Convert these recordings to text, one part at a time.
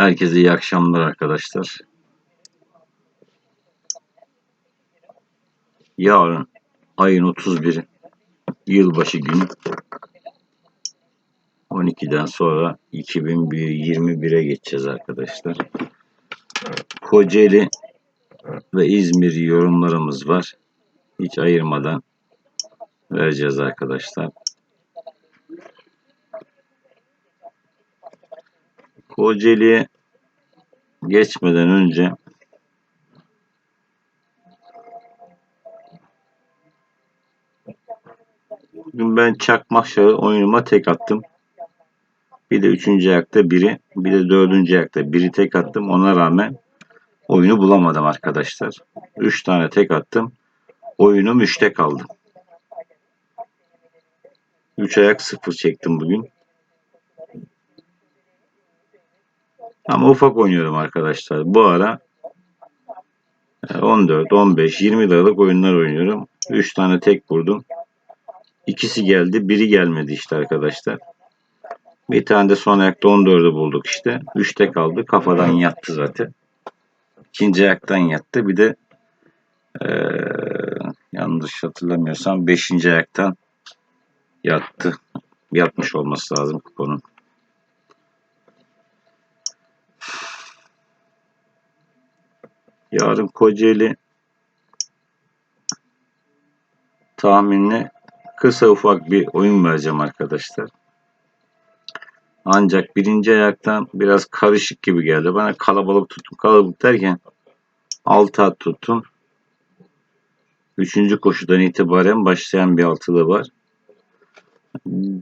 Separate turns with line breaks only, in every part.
Herkese iyi akşamlar arkadaşlar. Yarın ayın 31 yılbaşı günü 12'den sonra 2021'e geçeceğiz arkadaşlar. Kocaeli ve İzmir yorumlarımız var. Hiç ayırmadan vereceğiz arkadaşlar. Kocaeli'ye geçmeden önce bugün ben çakmak şahı oyunuma tek attım. Bir de üçüncü ayakta biri, bir de dördüncü ayakta biri tek attım. Ona rağmen oyunu bulamadım arkadaşlar. Üç tane tek attım. Oyunum üçte kaldı. Üç ayak sıfır çektim bugün. Ama ufak oynuyorum arkadaşlar. Bu ara 14, 15, 20 liralık oyunlar oynuyorum. 3 tane tek vurdum. İkisi geldi, biri gelmedi işte arkadaşlar. Bir tane de son ayakta 14'ü bulduk işte. 3'te kaldı. Kafadan yattı zaten. İkinci ayaktan yattı. Bir de ee, yanlış hatırlamıyorsam 5. ayaktan yattı. Yatmış olması lazım kuponun. Yarın Kocaeli tahminli kısa ufak bir oyun vereceğim arkadaşlar. Ancak birinci ayaktan biraz karışık gibi geldi. Bana kalabalık tuttum. Kalabalık derken 6 at tuttum. Üçüncü koşudan itibaren başlayan bir altılı var.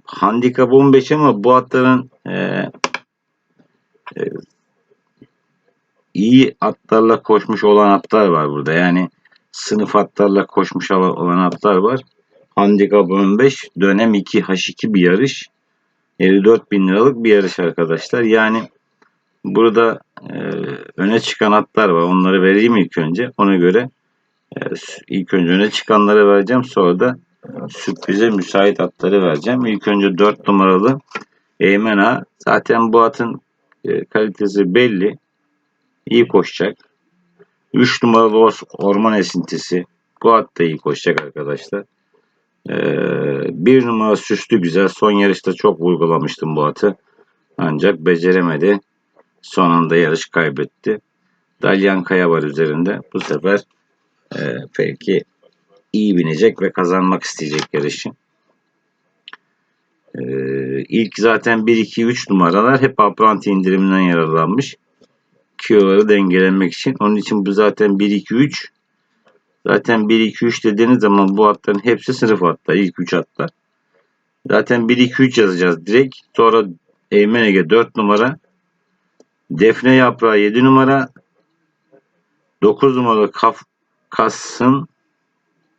Handikap 15 ama bu atların e, e, iyi atlarla koşmuş olan atlar var burada. Yani sınıf atlarla koşmuş olan atlar var. Handikap 15 dönem 2 H2 bir yarış. 54 bin liralık bir yarış arkadaşlar. Yani burada e, öne çıkan atlar var. Onları vereyim ilk önce. Ona göre e, ilk önce öne çıkanları vereceğim. Sonra da sürprize müsait atları vereceğim. İlk önce 4 numaralı Eymen Ağa. Zaten bu atın e, kalitesi belli iyi koşacak. 3 numaralı orman esintisi. Bu at da iyi koşacak arkadaşlar. Ee, bir numara süslü güzel. Son yarışta çok vurgulamıştım bu atı. Ancak beceremedi. Son anda yarış kaybetti. Dalyan Kaya var üzerinde. Bu sefer e, belki iyi binecek ve kazanmak isteyecek yarışı. Ee, ilk zaten 1, 2, 3 numaralar hep apranti indiriminden yararlanmış kiloları dengelemek için. Onun için bu zaten 1 2 3. Zaten 1 2 3 dediğiniz zaman bu hatların hepsi sınıf hatlar. İlk 3 hatlar. Zaten 1 2 3 yazacağız direkt. Sonra Eymen Ege 4 numara. Defne yaprağı 7 numara. 9 numaralı Kaf Kasım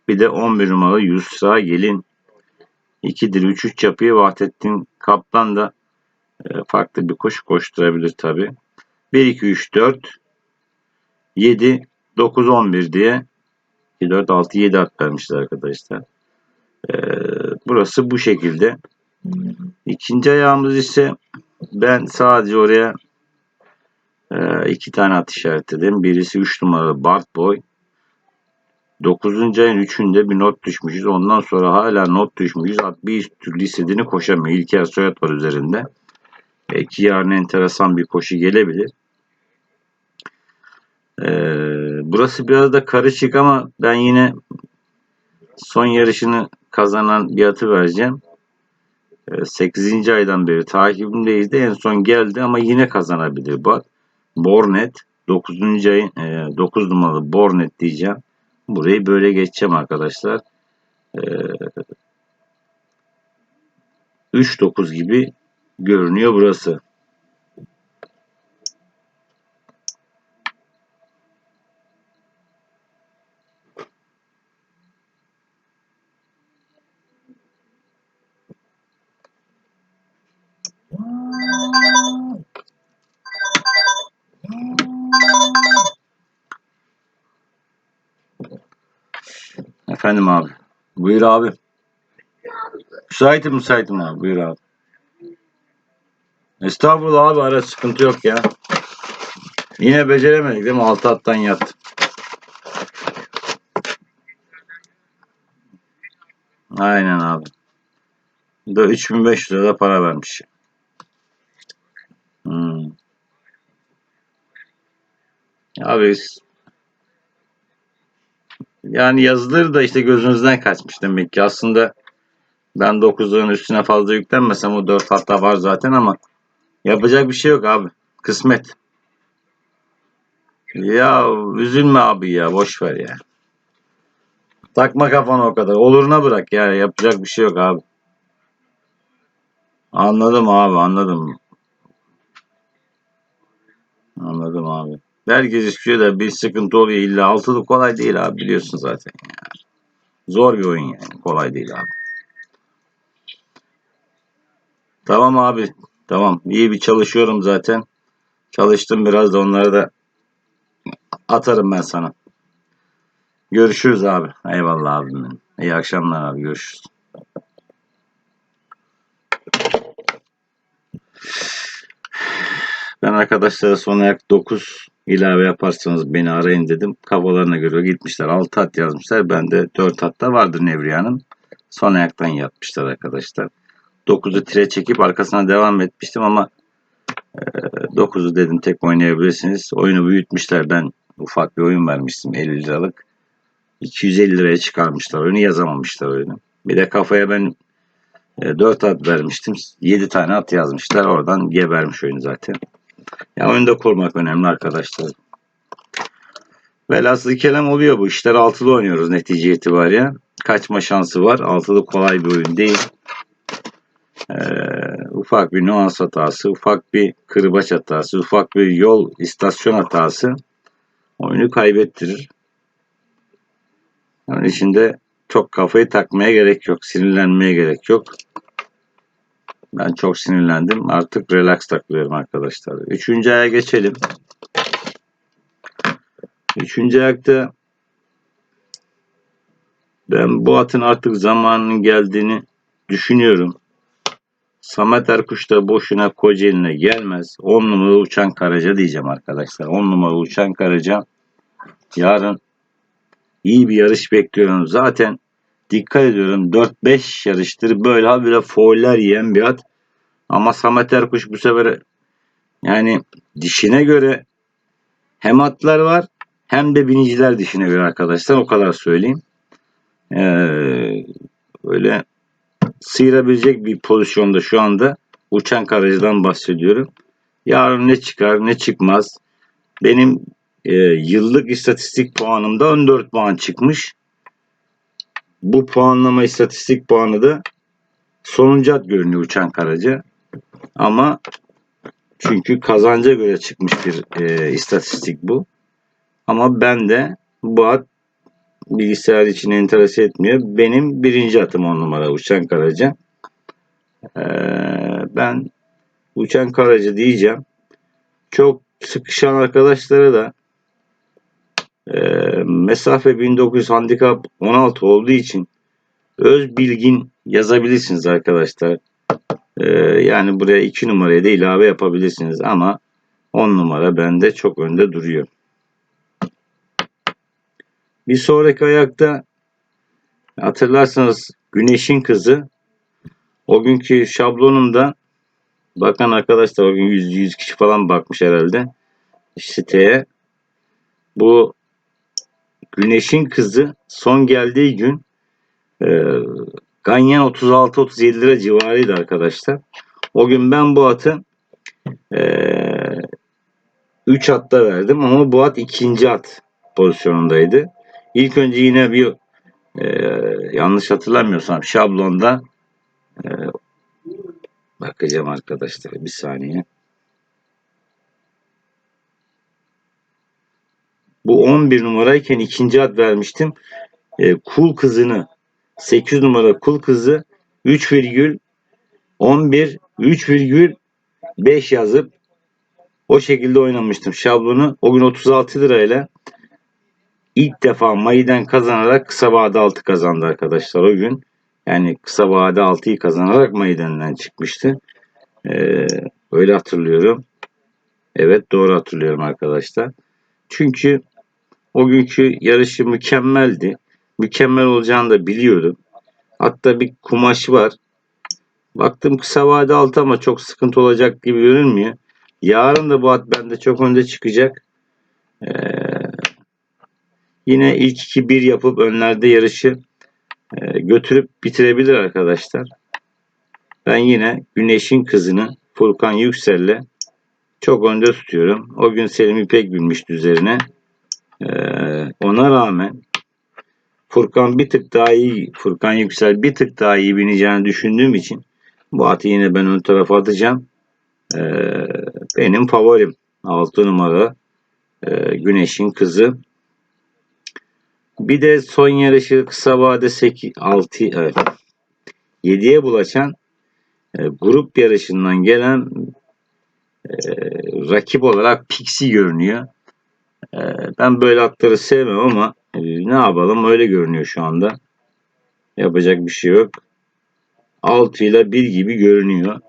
bir de 11 numaralı Yusra Gelin. 2'dir 3 3 yapıyı Vahdettin Kaplan da e, farklı bir koşu koşturabilir tabi. 1, 2, 3, 4, 7, 9, 11 diye 2, 4, 6, 7 at vermişler arkadaşlar. Ee, burası bu şekilde. İkinci ayağımız ise ben sadece oraya e, iki tane at işaretledim. Birisi 3 numaralı Bart Boy. 9. ayın 3'ünde bir not düşmüşüz. Ondan sonra hala not düşmüşüz. At bir türlü istediğini koşamıyor. İlker Soyat var üzerinde. Belki yarın enteresan bir koşu gelebilir. Ee, burası biraz da karışık ama ben yine son yarışını kazanan bir atı vereceğim. Ee, 8. aydan beri takibimdeyiz de en son geldi ama yine kazanabilir bu at. Bornet 9. ayın e, 9 numaralı Bornet diyeceğim. Burayı böyle geçeceğim arkadaşlar. Ee, 3-9 gibi görünüyor burası. Efendim abi. Buyur abi. Müsaitim müsaitim abi. Buyur abi. Estağfurullah abi ara sıkıntı yok ya. Yine beceremedik değil mi? Altı attan yattı. Aynen abi. Da 3500 lira para vermiş. Abi yani yazıları da işte gözünüzden kaçmış demek ki. Aslında ben 9'ların üstüne fazla yüklenmesem o 4 hatta var zaten ama yapacak bir şey yok abi. Kısmet. Ya üzülme abi ya boş ver ya. Takma kafana o kadar. Oluruna bırak ya. Yapacak bir şey yok abi. Anladım abi anladım. Anladım abi. Herkes istiyor da bir sıkıntı oluyor illa. Altılı kolay değil abi biliyorsun zaten. Zor bir oyun yani. Kolay değil abi. Tamam abi. Tamam. İyi bir çalışıyorum zaten. Çalıştım biraz da onları da atarım ben sana. Görüşürüz abi. Eyvallah abim. İyi akşamlar abi. Görüşürüz. Ben arkadaşlara son ayak 9 ilave yaparsanız beni arayın dedim. Kafalarına göre gitmişler. 6 at yazmışlar. Ben de 4 hatta vardır Nevriyan'ın. Son ayaktan yapmışlar arkadaşlar. 9'u tire çekip arkasına devam etmiştim ama 9'u dedim tek oynayabilirsiniz. Oyunu büyütmüşler. Ben ufak bir oyun vermiştim 50 liralık. 250 liraya çıkarmışlar oyunu yazamamışlar oyunu. Bir de kafaya ben 4 at vermiştim. 7 tane at yazmışlar. Oradan gebermiş oyun zaten. Ya oyunda kurmak önemli arkadaşlar. Velhasıl kelam oluyor bu işler. Altılı oynuyoruz netice itibariyle. Kaçma şansı var. Altılı kolay bir oyun değil. Ee, ufak bir nuans hatası, ufak bir kırbaç hatası, ufak bir yol istasyon hatası oyunu kaybettirir. Onun için de çok kafayı takmaya gerek yok. Sinirlenmeye gerek yok. Ben çok sinirlendim. Artık relax takılıyorum arkadaşlar. Üçüncü aya geçelim. Üçüncü ayakta ben bu atın artık zamanının geldiğini düşünüyorum. Samet Erkuş da boşuna Kocaeli'ne gelmez. 10 numara uçan karaca diyeceğim arkadaşlar. 10 numara uçan karaca yarın iyi bir yarış bekliyorum. Zaten dikkat ediyorum 4-5 yarıştır böyle habire fauller yiyen bir at. Ama Samet Erkuş bu sefer yani dişine göre hem atlar var hem de biniciler dişine göre arkadaşlar o kadar söyleyeyim. Ee, öyle sıyırabilecek bir pozisyonda şu anda uçan karacıdan bahsediyorum. Yarın ne çıkar ne çıkmaz. Benim e, yıllık istatistik puanımda 14 puan çıkmış. Bu puanlama istatistik puanı da sonuncu görünüyor uçan karaca. Ama çünkü kazanca göre çıkmış bir e, istatistik bu. Ama ben de bu at bilgisayar için enterese etmiyor. Benim birinci atım on numara Uçan Karaca. Ee, ben Uçan Karaca diyeceğim. Çok sıkışan arkadaşlara da e, mesafe 1900 handikap 16 olduğu için öz bilgin yazabilirsiniz arkadaşlar. Ee, yani buraya 2 numaraya da ilave yapabilirsiniz ama 10 numara bende çok önde duruyor. Bir sonraki ayakta hatırlarsanız Güneş'in kızı o günkü şablonumda bakan arkadaşlar o gün 100, 100 kişi falan bakmış herhalde siteye. Bu Güneş'in kızı son geldiği gün e, Ganyan 36-37 lira civarıydı arkadaşlar. O gün ben bu atı e, 3 atta verdim ama bu at ikinci at pozisyonundaydı. İlk önce yine bir e, yanlış hatırlamıyorsam şablonda e, bakacağım arkadaşlar bir saniye. Bu 11 numarayken ikinci ad vermiştim. E, kul kızını 8 numara kul kızı 3,11 3,5 yazıp o şekilde oynamıştım şablonu. O gün 36 lirayla ilk defa Mayı'den kazanarak kısa vade altı kazandı arkadaşlar o gün. Yani kısa vade altıyı kazanarak Mayı'den çıkmıştı. Ee, öyle hatırlıyorum. Evet doğru hatırlıyorum arkadaşlar. Çünkü o günkü yarışı mükemmeldi. Mükemmel olacağını da biliyordum. Hatta bir kumaş var. Baktım kısa vade altı ama çok sıkıntı olacak gibi görünmüyor. Yarın da bu at bende çok önde çıkacak. Ee, yine ilk 2-1 yapıp önlerde yarışı e, götürüp bitirebilir arkadaşlar. Ben yine Güneş'in kızını Furkan Yüksel'le çok önde tutuyorum. O gün Selim İpek binmişti üzerine. Ee, ona rağmen Furkan bir tık daha iyi, Furkan Yüksel bir tık daha iyi bineceğini düşündüğüm için bu atı yine ben ön tarafa atacağım. Ee, benim favorim 6 numara e, Güneş'in kızı. Bir de son yarışı kısa vade 8, 6, evet, 7'ye bulaşan e, grup yarışından gelen e, rakip olarak Pixie görünüyor. E, ben böyle atları sevmem ama e, ne yapalım öyle görünüyor şu anda. Yapacak bir şey yok. 6 ile 1 gibi görünüyor.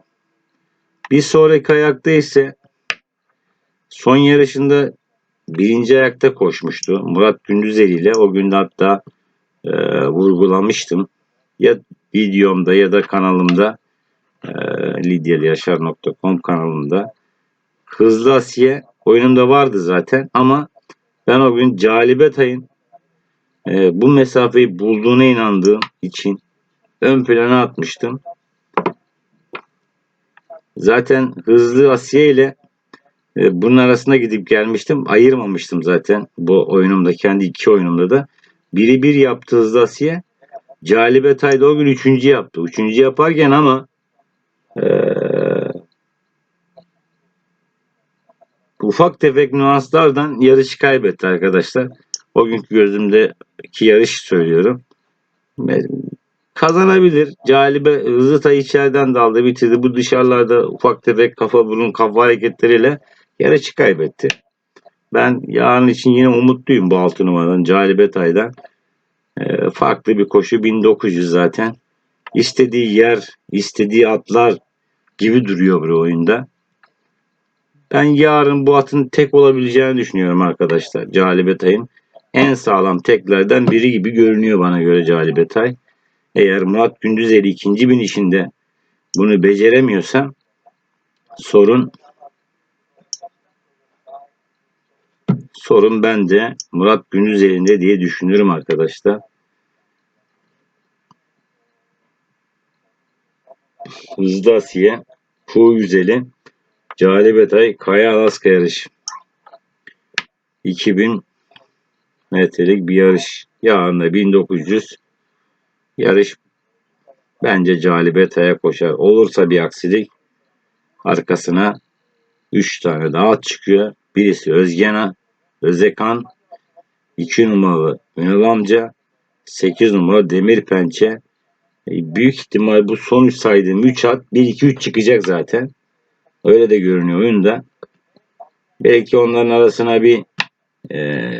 Bir sonraki ayakta ise son yarışında birinci ayakta koşmuştu. Murat Gündüzeli ile o gün hatta e, vurgulamıştım. Ya videomda ya da kanalımda e, lidyalıyaşar.com kanalımda Hızlı Asiye oyunumda vardı zaten ama ben o gün Calibetay'ın e, bu mesafeyi bulduğuna inandığım için ön plana atmıştım. Zaten Hızlı Asiye ile e, bunun arasında gidip gelmiştim. Ayırmamıştım zaten bu oyunumda kendi iki oyunumda da. Biri bir yaptı Hızlı Asiye. Calibetay da o gün üçüncü yaptı. Üçüncü yaparken ama ee, ufak tefek nüanslardan yarışı kaybetti arkadaşlar. O günkü gözümdeki yarış söylüyorum. Kazanabilir. Calibe Hızlı içeriden daldı bitirdi. Bu dışarılarda ufak tefek kafa burun kafa hareketleriyle yarışı kaybetti. Ben yarın için yine umutluyum bu 6 numaradan Calibe Tay'dan. E, farklı bir koşu 1900 zaten. İstediği yer, istediği atlar gibi duruyor bu oyunda. Ben yarın bu atın tek olabileceğini düşünüyorum arkadaşlar. Calibetay'ın en sağlam teklerden biri gibi görünüyor bana göre Calibetay. Eğer Murat Gündüzeli ikinci binişinde bunu beceremiyorsa sorun sorun bende Murat Gündüzeli'nde diye düşünürüm arkadaşlar. Hızlı Asiye, Kuğu Güzeli, Calibetay, Kaya Alaska yarış. 2000 metrelik bir yarış. Yarın da 1900 yarış bence Calibetay'a koşar. Olursa bir aksilik arkasına 3 tane daha çıkıyor. Birisi Özgena, Özekan, 2 numaralı Ünal amca, 8 numara Demir Pençe. E, büyük ihtimal bu son 3 saydığım 3 at 1-2-3 çıkacak zaten. Öyle de görünüyor oyunda. Belki onların arasına bir e,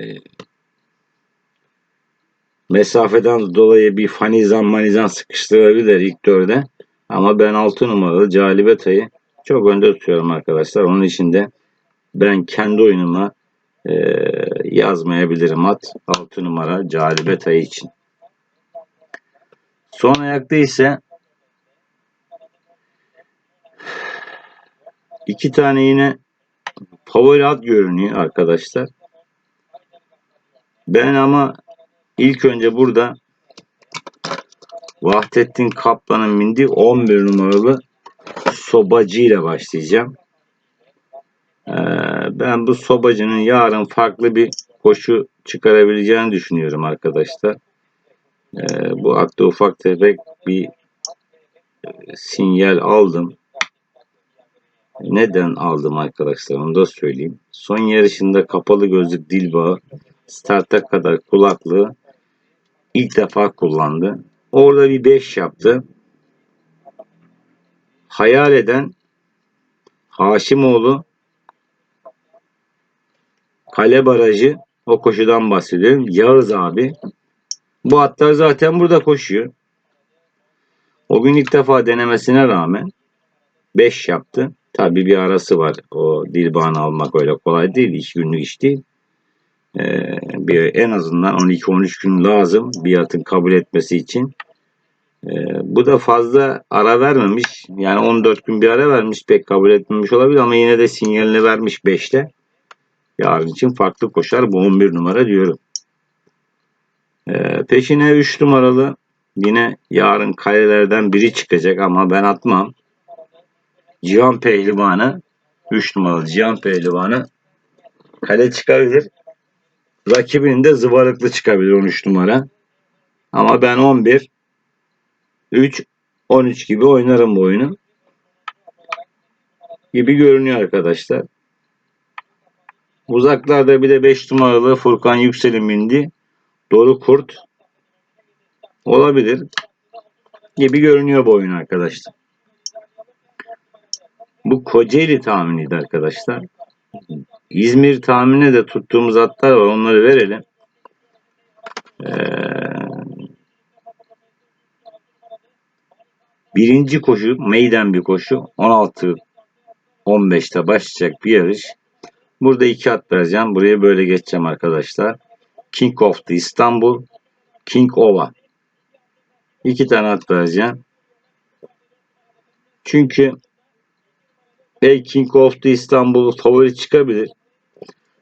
mesafeden dolayı bir fanizan manizan sıkıştırabilir ilk dörde. Ama ben 6 numaralı Calibeta'yı çok önde tutuyorum arkadaşlar. Onun için de ben kendi oyunuma e, yazmayabilirim at 6 numara Calibeta'yı için. Son ayakta ise iki tane yine favori at görünüyor arkadaşlar. Ben ama ilk önce burada Vahdettin Kaplan'ın bindiği 11 numaralı Sobacı ile başlayacağım. Ee, ben bu Sobacı'nın yarın farklı bir koşu çıkarabileceğini düşünüyorum arkadaşlar. Ee, bu akta ufak tefek bir e, sinyal aldım. Neden aldım arkadaşlar onu da söyleyeyim. Son yarışında kapalı gözlük dil bağı starta kadar kulaklığı ilk defa kullandı. Orada bir 5 yaptı. Hayal eden Haşimoğlu Kale Barajı o koşudan bahsediyorum. Yağız abi. Bu atlar zaten burada koşuyor. O gün ilk defa denemesine rağmen 5 yaptı. Tabii bir arası var. O Dilbağ'ını almak öyle kolay değil. 2 günlük iş değil. Ee, bir en azından 12-13 gün lazım bir atın kabul etmesi için. Ee, bu da fazla ara vermemiş. Yani 14 gün bir ara vermiş. Pek kabul etmemiş olabilir ama yine de sinyalini vermiş 5'te. Yarın için farklı koşar. Bu 11 numara diyorum. Ee, peşine 3 numaralı yine yarın kalelerden biri çıkacak ama ben atmam. Cihan Pehlivanı 3 numaralı Cihan Pehlivanı kale çıkabilir. Rakibinin de zıvarıklı çıkabilir 13 numara. Ama ben 11 3 13 gibi oynarım bu oyunu. Gibi görünüyor arkadaşlar. Uzaklarda bir de 5 numaralı Furkan Yüksel'in bindi. Doğru Kurt olabilir gibi görünüyor bu oyun arkadaşlar. Bu Kocaeli tahminiydi arkadaşlar. İzmir tahmine de tuttuğumuz atlar var. Onları verelim. Ee, birinci koşu meydan bir koşu. 16 15'te başlayacak bir yarış. Burada iki at vereceğim. Buraya böyle geçeceğim arkadaşlar. King of the İstanbul, King Ova. İki tane at vereceğim. Çünkü King of the İstanbul favori çıkabilir.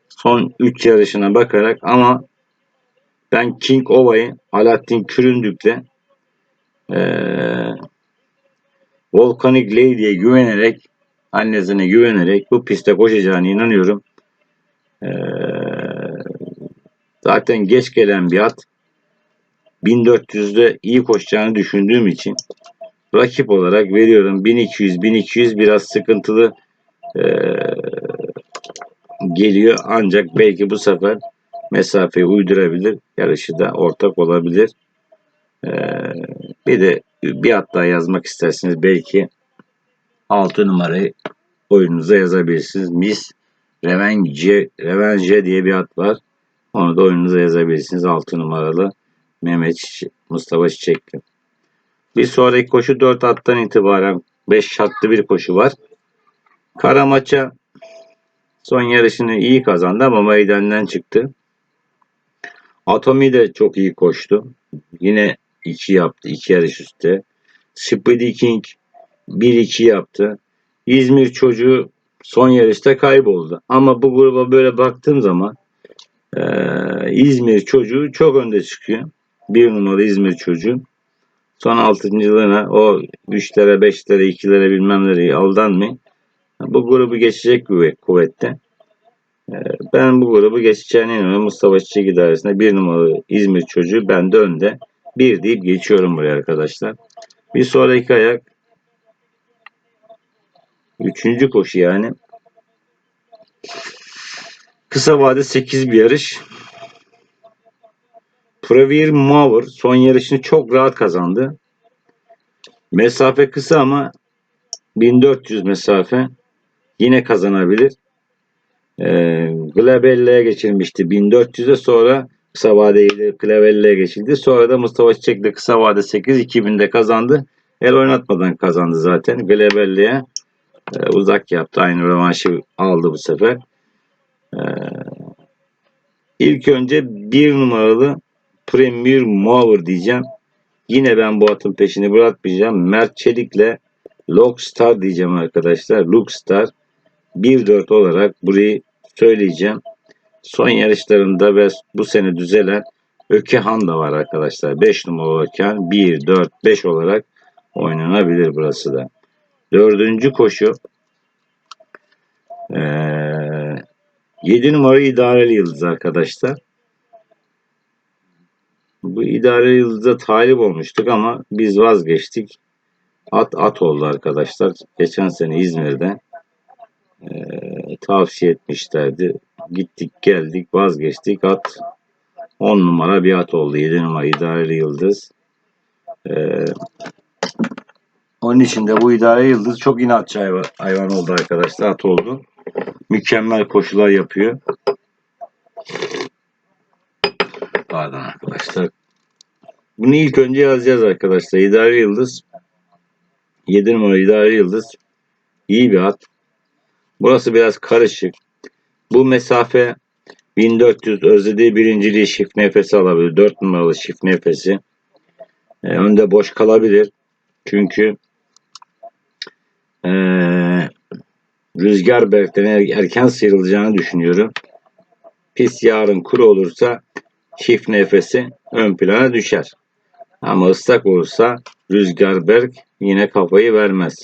Son 3 yarışına bakarak ama ben King Ova'yı Alaaddin Küründük'le ee, Volcanic Lady'ye güvenerek annesine güvenerek bu pistte koşacağına inanıyorum. Ee, zaten geç gelen bir at 1400'de iyi koşacağını düşündüğüm için rakip olarak veriyorum 1200 1200 biraz sıkıntılı ee, geliyor ancak belki bu sefer mesafeyi uydurabilir yarışı da ortak olabilir ee, bir de bir at daha yazmak isterseniz belki 6 numarayı oyununuza yazabilirsiniz. Miss Revenge, Revenge diye bir at var. Onu da oyununuza yazabilirsiniz. 6 numaralı Mehmet Mustafa Çiçekli. Bir sonraki koşu 4 attan itibaren 5 şartlı bir koşu var. Karamaça son yarışını iyi kazandı ama meydandan çıktı. Atomi de çok iyi koştu. Yine 2 yaptı. 2 yarış üstte. Speedy King 1-2 yaptı. İzmir çocuğu son yarışta kayboldu. Ama bu gruba böyle baktığım zaman eee, İzmir çocuğu çok önde çıkıyor. Bir numaralı İzmir çocuğu. Son altıncılığına o 3'lere, 5'lere, 2'lere bilmemleri aldanmayın. Bu grubu geçecek kuvvet, kuvvette. Eee, Ben bu grubu geçeceğine inanıyorum. Mustafa Çiçek idaresinde bir numaralı İzmir çocuğu ben de önde. Bir deyip geçiyorum buraya arkadaşlar. Bir sonraki ayak Üçüncü koşu yani. Kısa vade 8 bir yarış. Premier Mower son yarışını çok rahat kazandı. Mesafe kısa ama 1400 mesafe yine kazanabilir. Ee, Glabelle'ye geçilmişti 1400'e sonra kısa vadeyle Glabelle'ye geçildi. Sonra da Mustafa Çiçek'le kısa vade 8 2000'de kazandı. El oynatmadan kazandı zaten. Glabelle'ye e, uzak yaptı. Aynı rövanşı aldı bu sefer. E, ilk önce bir numaralı Premier Mover diyeceğim. Yine ben bu atın peşini bırakmayacağım. Mert Çelik'le Lockstar diyeceğim arkadaşlar. Lockstar 1-4 olarak burayı söyleyeceğim. Son yarışlarında ve bu sene düzelen Ökehan da var arkadaşlar. 5 numaralı Ökehan 1, 4, 5 olarak oynanabilir burası da. Dördüncü koşu ee, 7 numara idareli yıldız arkadaşlar. Bu idareli yıldıza talip olmuştuk ama biz vazgeçtik. At at oldu arkadaşlar. Geçen sene İzmir'de ee, tavsiye etmişlerdi. Gittik geldik vazgeçtik. At 10 numara bir at oldu. 7 numara idareli yıldız. Ee, onun için de bu idare yıldız çok inatçı hayvan, hayvan oldu arkadaşlar. At oldu. Mükemmel koşular yapıyor. Pardon arkadaşlar. Bunu ilk önce yazacağız arkadaşlar. İdare yıldız. 7 numara idare yıldız. İyi bir at. Burası biraz karışık. Bu mesafe 1400 özlediği birinciliği çift nefesi alabilir. 4 numaralı çift nefesi. E, önde boş kalabilir. Çünkü e, Rüzgar Berk'ten er- erken sıyrılacağını düşünüyorum. Pis yarın kuru olursa çift nefesi ön plana düşer. Ama ıslak olursa Rüzgar Berk yine kafayı vermez.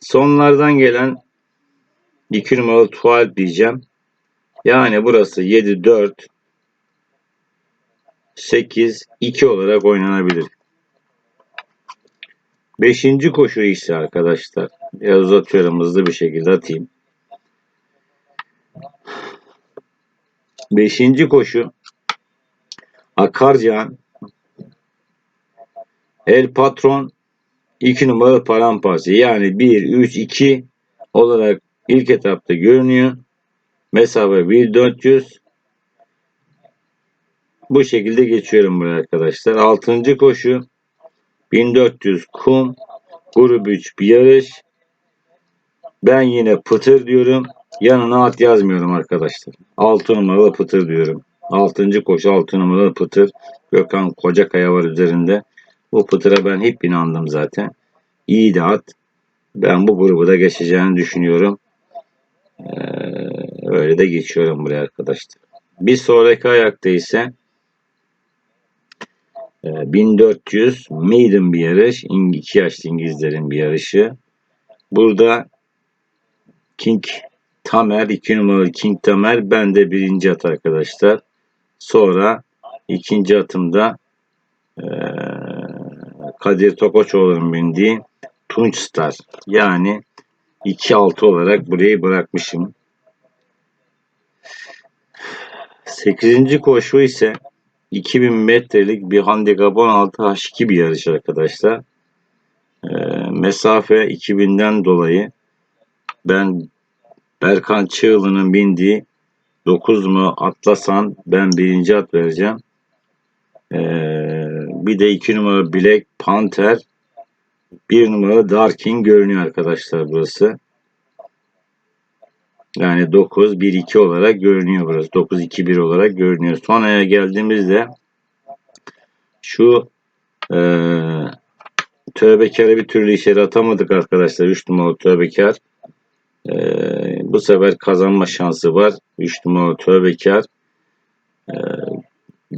Sonlardan gelen 2 numaralı tuval diyeceğim. Yani burası 7 4 8 2 olarak oynanabilir. Beşinci koşu ise arkadaşlar. Biraz uzatıyorum hızlı bir şekilde atayım. Beşinci koşu Akarcan El Patron 2 numaralı paramparça. Yani 1, 3, 2 olarak ilk etapta görünüyor. Mesafe 1400. Bu şekilde geçiyorum buraya arkadaşlar. Altıncı koşu 1400 kum grup 3 bir yarış. Ben yine pıtır diyorum. Yanına at yazmıyorum arkadaşlar. 6 numaralı pıtır diyorum. 6. koşu 6 numaralı pıtır. Gökhan Kocakaya var üzerinde. Bu pıtıra ben hep inandım zaten. İyi de at. Ben bu grubu da geçeceğini düşünüyorum. Ee, öyle de geçiyorum buraya arkadaşlar. Bir sonraki ayakta ise e, 1400 maiden bir yarış. İki yaşlı İngilizlerin bir yarışı. Burada King Tamer 2 numaralı King Tamer ben de birinci at arkadaşlar. Sonra ikinci atımda e, Kadir Tokoçoğlu'nun bindiği Tunç Star. Yani 2-6 olarak burayı bırakmışım. 8. koşu ise 2000 metrelik bir handikap 16 H2 bir yarış arkadaşlar. Ee, mesafe 2000'den dolayı ben Berkan Çığlı'nın bindiği 9 mu Atlasan ben birinci at vereceğim. Ee, bir de 2 numara Black Panther 1 numara Darkin görünüyor arkadaşlar burası. Yani 9 1 2 olarak görünüyor burası. 9 2 1 olarak görünüyor. Sonraya geldiğimizde şu eee tövbekarı bir türlü içeri atamadık arkadaşlar. 3 numaralı tövbekar. Eee bu sefer kazanma şansı var. 3 numaralı tövbekar. Eee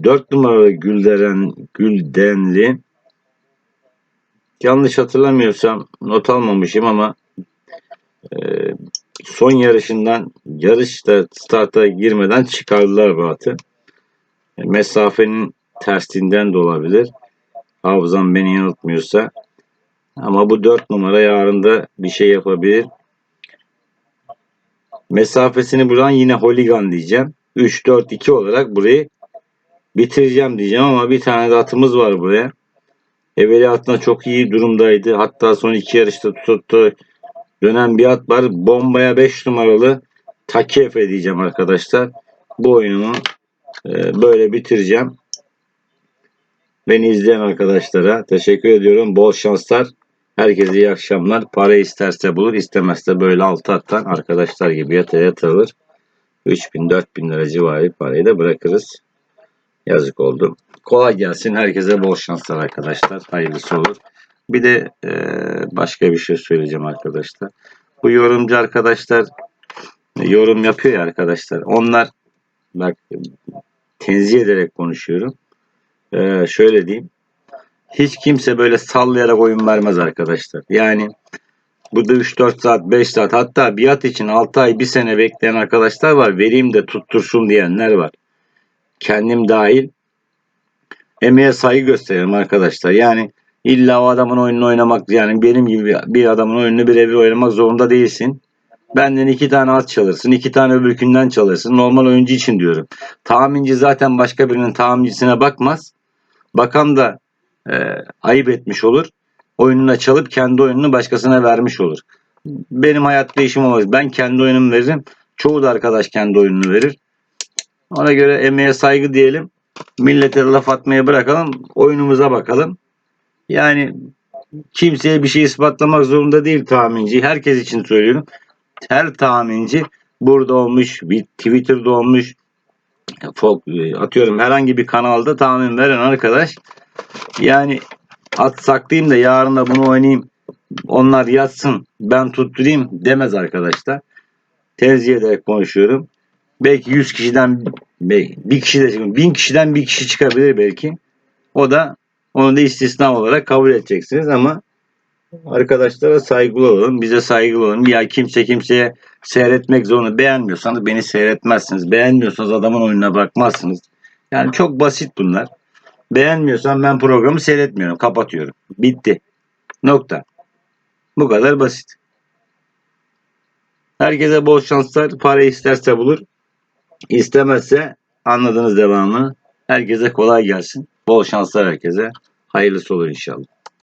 4 numaralı Gülderen Güldenli yanlış hatırlamıyorsam not almamışım ama eee son yarışından yarışta starta girmeden çıkardılar bu atı. E, Mesafenin tersliğinden de olabilir. Hafızam beni yanıltmıyorsa. Ama bu 4 numara yarın da bir şey yapabilir. Mesafesini buradan yine holigan diyeceğim. 3-4-2 olarak burayı bitireceğim diyeceğim ama bir tane de atımız var buraya. Evveli atına çok iyi durumdaydı. Hatta son iki yarışta tuttu dönen bir at var. Bombaya 5 numaralı Takiyefe diyeceğim arkadaşlar. Bu oyunumu e, böyle bitireceğim. Beni izleyen arkadaşlara teşekkür ediyorum. Bol şanslar. Herkese iyi akşamlar. Para isterse bulur, istemezse böyle altı attan arkadaşlar gibi yata yata alır. 3000 4000 lira civarı parayı da bırakırız. Yazık oldu. Kolay gelsin. Herkese bol şanslar arkadaşlar. Hayırlısı olur. Bir de e, başka bir şey söyleyeceğim arkadaşlar. Bu yorumcu arkadaşlar e, yorum yapıyor ya arkadaşlar. Onlar bak tenzih ederek konuşuyorum. E, şöyle diyeyim. Hiç kimse böyle sallayarak oyun vermez arkadaşlar. Yani burada 3-4 saat, 5 saat hatta biat için 6 ay, 1 sene bekleyen arkadaşlar var. Vereyim de tuttursun diyenler var. Kendim dahil emeğe saygı gösterelim arkadaşlar. Yani illa o adamın oyununu oynamak yani benim gibi bir adamın oyununu birebir oynamak zorunda değilsin. Benden iki tane at çalırsın, iki tane öbürkünden çalırsın. Normal oyuncu için diyorum. Tahminci zaten başka birinin tahmincisine bakmaz. Bakan da e, ayıp etmiş olur. Oyununa çalıp kendi oyununu başkasına vermiş olur. Benim hayatta işim olmaz. Ben kendi oyunumu veririm. Çoğu da arkadaş kendi oyununu verir. Ona göre emeğe saygı diyelim. Millete laf atmaya bırakalım. Oyunumuza bakalım. Yani kimseye bir şey ispatlamak zorunda değil tahminci. Herkes için söylüyorum. Her tahminci burada olmuş, bir Twitter'da olmuş, fol- atıyorum herhangi bir kanalda tahmin veren arkadaş yani at saklayayım da yarın da bunu oynayayım onlar yatsın ben tutturayım demez arkadaşlar. Tenzih ederek konuşuyorum. Belki 100 kişiden bir kişi de bin kişiden bir kişi çıkabilir belki. O da onu da istisna olarak kabul edeceksiniz ama arkadaşlara saygılı olun. Bize saygılı olun. Ya kimse kimseye seyretmek zorunda. Beğenmiyorsanız beni seyretmezsiniz. Beğenmiyorsanız adamın oyununa bakmazsınız. Yani çok basit bunlar. Beğenmiyorsan ben programı seyretmiyorum. Kapatıyorum. Bitti. Nokta. Bu kadar basit. Herkese bol şanslar. Para isterse bulur. İstemezse anladığınız devamını. Herkese kolay gelsin. Bol şanslar herkese. Hayırlısı olur inşallah.